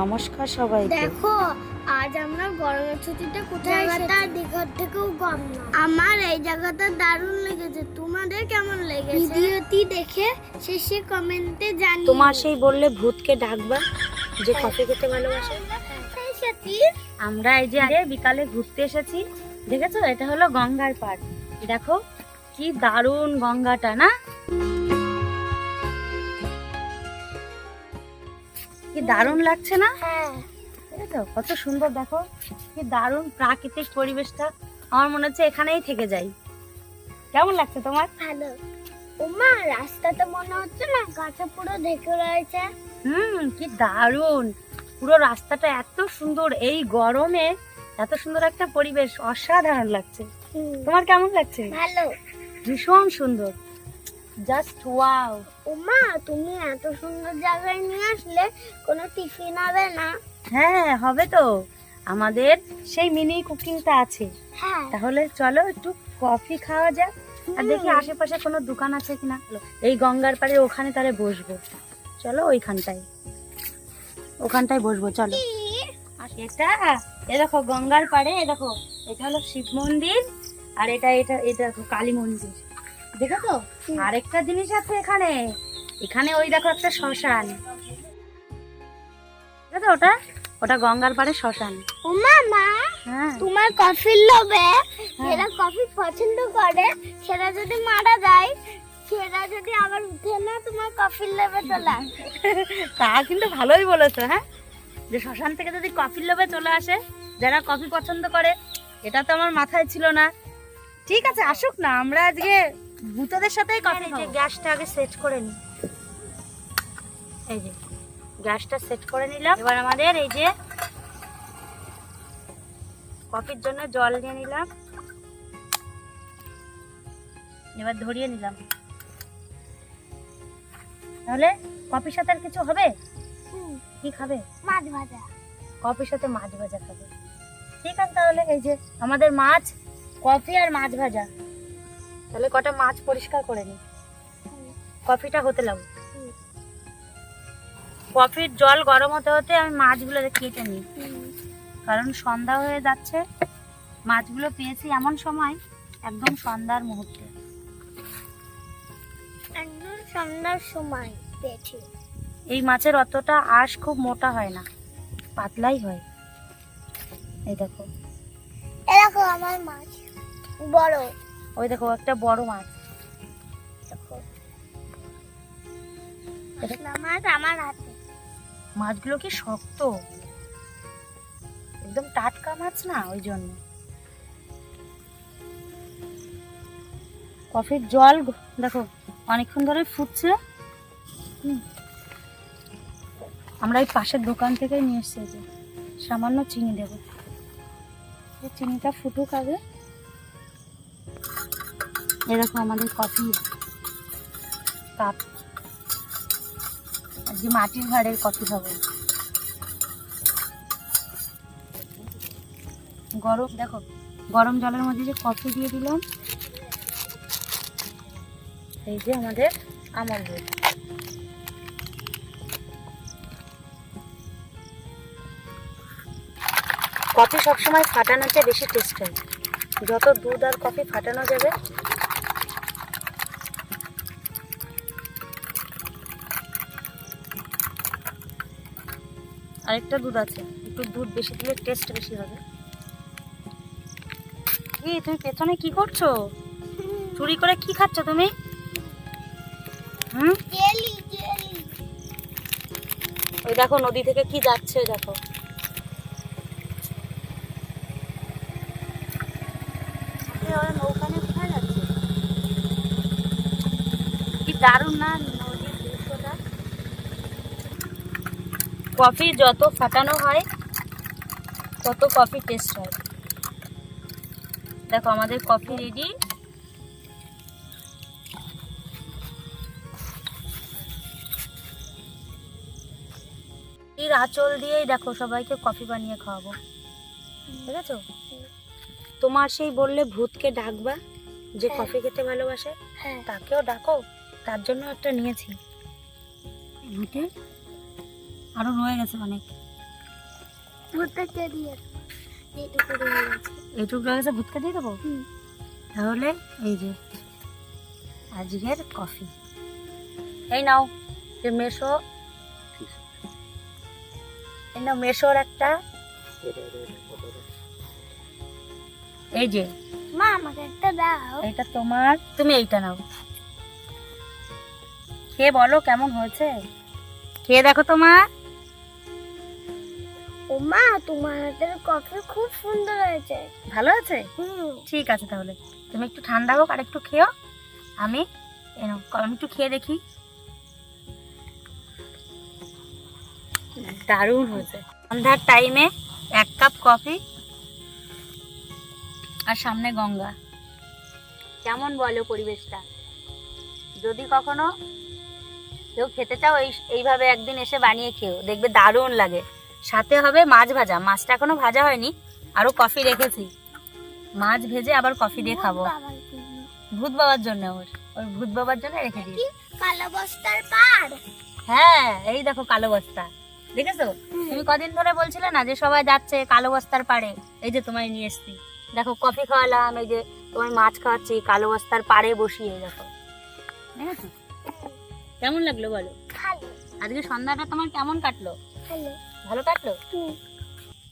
নমস্কার সবাইকে। দেখো আজ আমরা গরমের ছুটিতে কোথায় জায়গাটা দীঘার থেকেও কম না। আমার এই জায়গাটা দারুণ লেগেছে। তোমাদের কেমন লেগেছে? ভিডিওটি দেখে শেষে কমেন্টে জানিও। তোমার সেই বললে ভূতকে ডাকবা যে কফি খেতে ভালোবাসে। সেই সাথী আমরা এই যে আগে বিকালে ঘুরতে এসেছি দেখেছ? এটা হলো গঙ্গার পাড়। দেখো কি দারুণ গঙ্গাটা না? কি দারুণ লাগছে না? হ্যাঁ। দেখেছ কত সুন্দর দেখো। কি দারুণ প্রাকৃতিক পরিবেশটা। আমার মনে হচ্ছে এখানেই থেকে যাই। কেমন লাগছে তোমার? ভালো। ওমা রাস্তাটা মনে হচ্ছে না গাছে পুরো ঢেকে রয়েছে। হুম কি দারুণ। পুরো রাস্তাটা এত সুন্দর। এই গরমে এত সুন্দর একটা পরিবেশ অসাধারণ লাগছে। তোমার কেমন লাগছে? ভালো। ভীষণ সুন্দর। Just wow. ওমা তুমি এত সুন্দর জায়গায় নিয়ে আসলে কোনো টিফিন হবে না। হ্যাঁ হবে তো। আমাদের সেই মিনি কুকিংটা আছে। হ্যাঁ। তাহলে চলো একটু কফি খাওয়া যাক। আর দেখি আশেপাশে কোনো দোকান আছে কিনা। এই গঙ্গার পাড়ে ওখানে তাহলে বসবো। চলো ওইখানটায়। ওখানটায় বসবো চলো। আর এটা এ দেখো গঙ্গার পাড়ে এ দেখো এটা হলো শিব মন্দির। আর এটা এটা এটা দেখো কালী মন্দির। দেখো তো হুম। আরেকটা জিনিস আছে এখানে। এখানে ওই দেখো একটা শ্মশান। দেখো ওটা? ওটা গঙ্গার পাড়ে শ্মশান। মা হ্যাঁ। তোমার কফির লোভে হ্যাঁ। যারা কফি পছন্দ করে সেটা যদি মারা যায় সেটা যদি আবার উঠে না তোমার কফির লোভে চলে তা কিন্তু ভালোই বলেছ হ্যাঁ? যে শ্মশান থেকে যদি কফির লোভে চলে আসে যারা কফি পছন্দ করে এটা তো আমার মাথায় ছিল না। ঠিক আছে আসুক না আমরা আজকে ভূতদের সাথেই কফি যে গ্যাসটা আগে সেট করে নিই এই যে গ্যাসটা সেট করে নিলাম। এবার আমাদের এই যে কফির জন্য জল নিয়ে নিলাম। এবার ধরিয়ে নিলাম। তাহলে কফির সাথে আর কিছু হবে? কি খাবে? মাছ ভাজা। কফির সাথে মাছ ভাজা খাবে। ঠিক আছে তাহলে এই যে আমাদের মাছ কফি আর মাছ ভাজা। তাহলে কটা মাছ পরিষ্কার করে নি? কফিটা হতে লাগবে কফির জল গরম হতে হতে আমি মাছগুলো কেটে নিই। কারণ সন্ধ্যা হয়ে যাচ্ছে মাছগুলো পেয়েছি এমন সময় একদম সন্ধ্যার মুহূর্তে। একদম সন্ধ্যার সময় পেয়েছি। এই মাছের অতটা আঁশ খুব মোটা হয় না পাতলাই হয়। এই দেখো। এরকম আমার মাছ বড়। ওই দেখো একটা বড় মাছ। দেখো। মাছ আমার হাতে। মাছগুলো কি শক্ত? একদম টাটকা মাছ না ওই জন্য? কফির জল দেখো অনেকক্ষণ ধরে ফুটছে। আমরা এই পাশের দোকান থেকে নিয়ে এসেছি সামান্য চিনি দেবো। চিনিটা ফুটুক আগে। এরকম আমাদের কফি কাপ। আজকে মাটির ভাড়ের কফি খাব। গরম, দেখো, গরম জলের মধ্যে যে কফি দিয়ে দিলাম, এই যে আমাদের আমল দুধ। কফি সবসময় ফাটানোতে বেশি টেস্ট হয়। যত দুধ আর কফি ফাটানো যাবে আরেকটা দুধ আছে। একটু দুধ বেশি দিলে টেস্ট বেশি হবে। কি তুমি পেছনে কি করছ? চুরি করে কি খাচ্ছ তুমি? হুম? ওই দেখো নদী থেকে কি যাচ্ছে দেখো। কোথায় যাচ্ছে? কি দারুণ না? কফি যত ফাটানো হয় তত কফি টেস্ট হয়। দেখো আমাদের কফি রেডি আঁচল দিয়েই দেখো সবাইকে কফি বানিয়ে খাওয়াবো। ঠিক আছে তোমার সেই বললে ভূতকে ডাকবা যে হ্যাঁ। কফি খেতে ভালোবাসে হ্যাঁ। তাকেও ডাকো তার জন্য একটা নিয়েছি। ভূতে? আরও রয়ে গেছে অনেক। এইটুকু রয়ে গেছে দিয়ে দেবো? তাহলে এই যে আজকের কফি। এই নাও যে মেশো। এই নাও মেশোর একটা। এই যে। মা আমাকে একটা দাও। এটা তোমার তুমি এইটা নাও। খেয়ে বলো কেমন হয়েছে? খেয়ে দেখো তোমার মা তোমার হাতের কফি খুব সুন্দর হয়েছে। ভালো আছে? হুম। ঠিক আছে তাহলে। তুমি একটু ঠান্ডা হোক আর একটু খেও আমি আমি একটু খেয়ে দেখি। দারুণ হয়েছে। সন্ধ্যার টাইমে এক কাপ কফি আর সামনে গঙ্গা। কেমন বলো পরিবেশটা? যদি কখনো কেউ খেতে চাও এই এইভাবে একদিন এসে বানিয়ে খেও দেখবে দারুণ লাগে। সাথে হবে মাছ ভাজা। মাছটা এখনও ভাজা হয়নি আরও কফি রেখেছি। মাছ ভেজে আবার কফি দিয়ে খাব। ভূত বাবার জন্য ওর। ওর ভূত বাবার জন্য রেখে দিই কালো বস্তার পার হ্যাঁ এই দেখো কালো বস্তা। দেখেছ? তুমি কদিন ধরে বলছিলে না যে সবাই যাচ্ছে কালো বস্তার পাড়ে? এই যে তোমায় নিয়ে এসছি। দেখো কফি খাওয়ালাম এই যে তোমায় মাছ খাওয়াচ্ছি কালো বস্তার পাড়ে বসিয়ে দেখো। কেমন লাগল বলো? আজকে সন্ধ্যাটা তোমার কেমন কাটলো? ভালো। ভালো কাটলো হুম